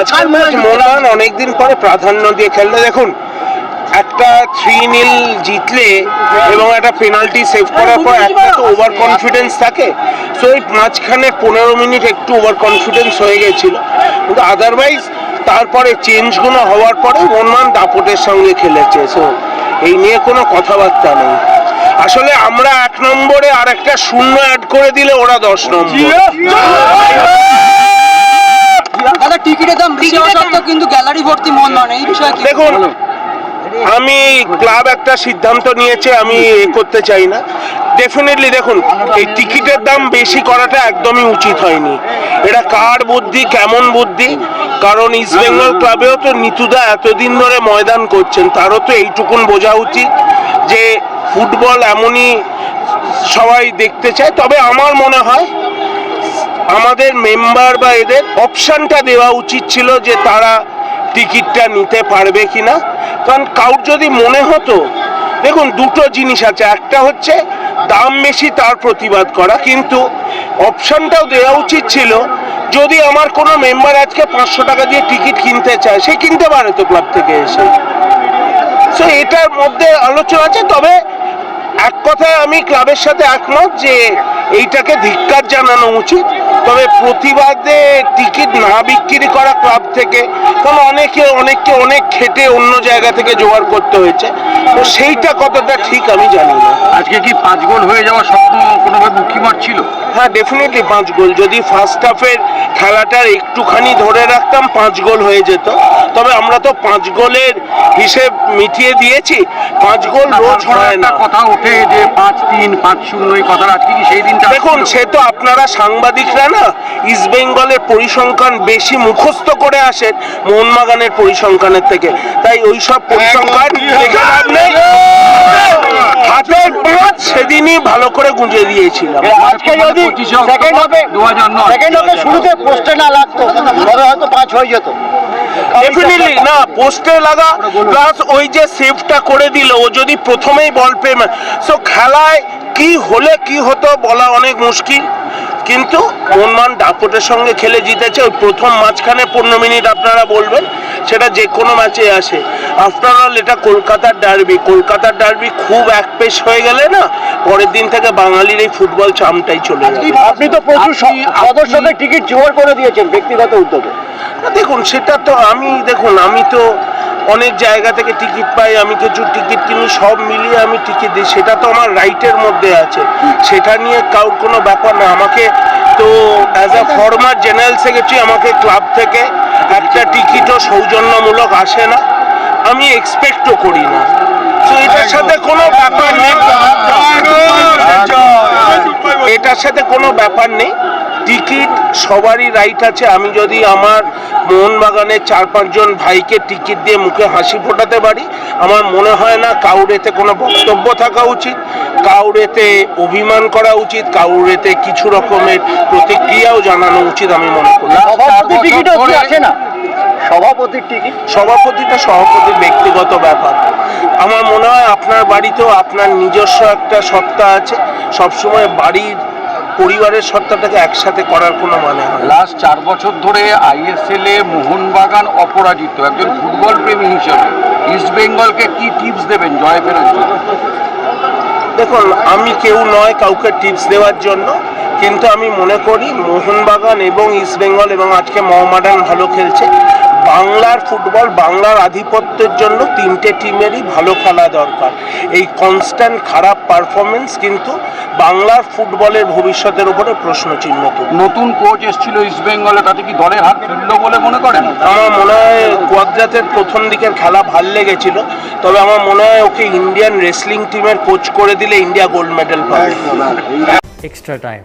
আজকের ম্যাচ মোহনবাগান অনেকদিন পরে প্রাধান্য দিয়ে খেললে দেখুন একটা থ্রি নীল জিতলে এবং একটা পেনাল্টি সেভ করার পর একটা তো ওভার কনফিডেন্স থাকে। সো এই মাঝখানে পনেরো মিনিট একটু ওভার কনফিডেন্স হয়ে গেছিল। কিন্তু আদারওয়াইজ তারপরে চেঞ্জগুলো হওয়ার পরে মোহনবাগান দাপটের সঙ্গে খেলেছে। সো এই নিয়ে কোনো কথাবার্তা নেই। আসলে আমরা এক নম্বরে আর একটা শূন্য অ্যাড করে দিলে ওরা দশ নম্বর। টিকিটের দাম বেশি হওয়া সত্ত্বেও কিন্তু গ্যালারি ভর্তি মন নয় এই বিষয়ে কি দেখুন আমি ক্লাব একটা সিদ্ধান্ত নিয়েছে আমি এ করতে চাই না। ডেফিনেটলি দেখুন এই টিকিটের দাম বেশি করাটা একদমই উচিত হয়নি। এটা কার বুদ্ধি কেমন বুদ্ধি? কারণ ইস্ট বেঙ্গল ক্লাবেও তো নিতুদা এতদিন ধরে ময়দান করছেন তারও তো এইটুকুন বোঝা উচিত যে ফুটবল এমনই সবাই দেখতে চায়। তবে আমার মনে হয় আমাদের মেম্বার বা এদের অপশানটা দেওয়া উচিত ছিল যে তারা টিকিটটা নিতে পারবে কি না কারণ কাউর যদি মনে হতো, দেখুন দুটো জিনিস আছে। একটা হচ্ছে দাম বেশি, তার প্রতিবাদ করা। কিন্তু অপশানটাও দেওয়া উচিত ছিল, যদি আমার কোনো মেম্বার আজকে পাঁচশো টাকা দিয়ে টিকিট কিনতে চায়, সে কিনতে পারে তো ক্লাব থেকে এসে। সো এটার মধ্যে আলোচনা আছে। তবে এক কথায় আমি ক্লাবের সাথে একমত যে এইটাকে ধিক্কার জানানো উচিত। তবে প্রতিবাদে টিকিট না বিক্রি করা ক্লাব থেকে কারণ অনেকে অনেককে অনেক খেটে অন্য জায়গা থেকে জোগাড় করতে হয়েছে। তো সেইটা কতটা ঠিক আমি জানি না। আজকে কি পাঁচ গোল হয়ে যাওয়া স্বপ্ন কোনোভাবে উঁকি মারছিল? হ্যাঁ ডেফিনেটলি পাঁচ গোল। যদি ফার্স্ট হাফের খেলাটার একটুখানি ধরে রাখতাম পাঁচ গোল হয়ে যেত। তবে আমরা তো পাঁচ গোলের হিসেব মিটিয়ে দিয়েছি। পাঁচ গোল রোজ হয় না। কথা ওঠে যে পাঁচ তিন পাঁচ শূন্য এই কথাটা আজকে কি সেই দিনটা দেখুন সে তো আপনারা সাংবাদিকরা না ইস্ট বেঙ্গলের পরিসংখ্যান বেশি মুখস্থ করে আসেন মোহনবাগানের পরিসংখ্যানের থেকে। তাই ওই সব পরিসংখ্যান দেখে লাভ নেই হাতের পাঁচ সেদিনই ভালো করে গুঁজে দিয়েছিলাম। আজকে যদি সেকেন্ড হবে সেকেন্ড হবে শুরুতে পোস্টে না লাগতো তবে হয়তো পাঁচ হয়ে যেত। ডেফিনেটলি না পোস্টে লাগা প্লাস ওই যে সেভটা করে দিল ও যদি প্রথমেই বল পেয়ে সো খেলায় কি হলে কি হতো বলা অনেক মুশকিল কিন্তু মনমান দাপটের সঙ্গে খেলে জিতেছে ওই প্রথম মাঝখানে পনেরো মিনিট আপনারা বলবেন সেটা যে কোনো ম্যাচে আসে। আফটার অল এটা কলকাতার ডার্বি কলকাতার ডার্বি খুব এক পেশ হয়ে গেলে না পরের দিন থেকে বাঙালির এই ফুটবল চামটাই চলে যাবে। আপনি তো প্রচুর সদস্যদের টিকিট জোগাড় করে দিয়েছেন ব্যক্তিগত উদ্যোগে। দেখুন সেটা তো আমি দেখুন আমি তো অনেক জায়গা থেকে টিকিট পাই আমি কিছু টিকিট কিনি সব মিলিয়ে আমি টিকিট দিই। সেটা তো আমার রাইটের মধ্যে আছে। সেটা নিয়ে কারোর কোনো ব্যাপার না। আমাকে তো as a former general secretary আমাকে ক্লাব থেকে একটা টিকিটও সৌজন্যমূলক আসে না। আমি এক্সপেক্টও করি না। তো এটার সাথে কোনো ব্যাপার নেই। এটার সাথে কোনো ব্যাপার নেই। টিকিট সবারই রাইট আছে। আমি যদি আমার মোহনবাগানের চার পাঁচজন ভাইকে টিকিট দিয়ে মুখে হাসি ফোটাতে পারি, আমার মনে হয় না কাউর এতে কোনো বক্তব্য থাকা উচিত। কাউর এতে অভিমান করা উচিত কাউরেতে কিছু রকমের প্রতিক্রিয়াও জানানো উচিত আমি মনে করি। সভাপতির টিকিট? সভাপতিটা সভাপতির ব্যক্তিগত ব্যাপার। আমার মনে হয় আপনার বাড়িতেও আপনার নিজস্ব একটা সত্তা আছে। সবসময় বাড়ির পরিবারের সত্তাটাকে একসাথে করার কোনো মানে হয় লাস্ট চার বছর ধরে আইএসএল এ মোহনবাগান অপরাজিত একজন ফুটবল প্রেমী হিসেবে ইস্ট বেঙ্গলকে কি টিপস দেবেন? জয় ফেরার জন্য। দেখুন, আমি কেউ নয় কাউকে টিপস দেওয়ার জন্য, কিন্তু আমি মনে করি মোহনবাগান এবং ইস্টবেঙ্গল এবং আজকে মোহামেডান ভালো খেলছে। বাংলার ফুটবল বাংলার আধিপত্যের জন্য তিনটে টিমেরই ভালো খেলা দরকার। এই কনস্ট্যান্ট খারাপ পারফরমেন্স কিন্তু বাংলার ফুটবলের ভবিষ্যতের উপরে প্রশ্ন চিহ্ন নতুন কোচ এসেছিল ইস্ট বেঙ্গলে তাতে কি দলের হাত ফিরল বলে মনে করেন? আমার মনে হয় কোয়াদ্রাতের প্রথম দিকের খেলা ভালো লেগেছিল তবে আমার মনে হয় ওকে ইন্ডিয়ান রেসলিং টিমের কোচ করে দিলে ইন্ডিয়া গোল্ড মেডেল পাবে। Extra time.